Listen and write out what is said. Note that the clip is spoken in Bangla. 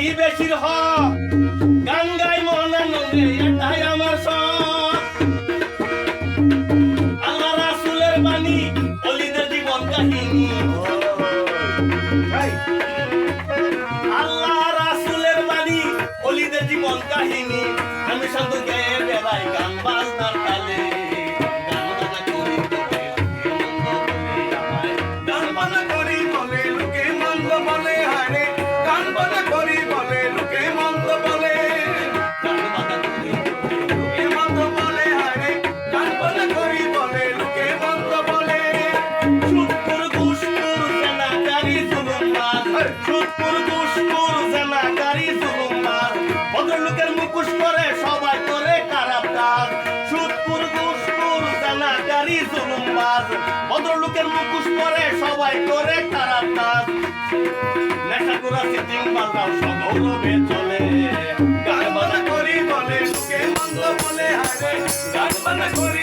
প্রতিবেশীর হক গান গাই মহানন্দে এটাই আমার শখ। আল্লাহ রাসূলের বাণী অলিদের জীবন কাহিনী। আল্লাহ রাসূলের বাণী অলিদের জীবন কাহিনী। আমি শান্ত গেয়ে বেড়াই গান বাজনার তালে। করি বলে লোকে মন্দ বলে হারে গান বাজনা করি মুখোশ করে, সবাই করে সবাই করে খারাপ চলে। গান করি বলে, লোকে মন্দ বলে হারে গান বাজনা করি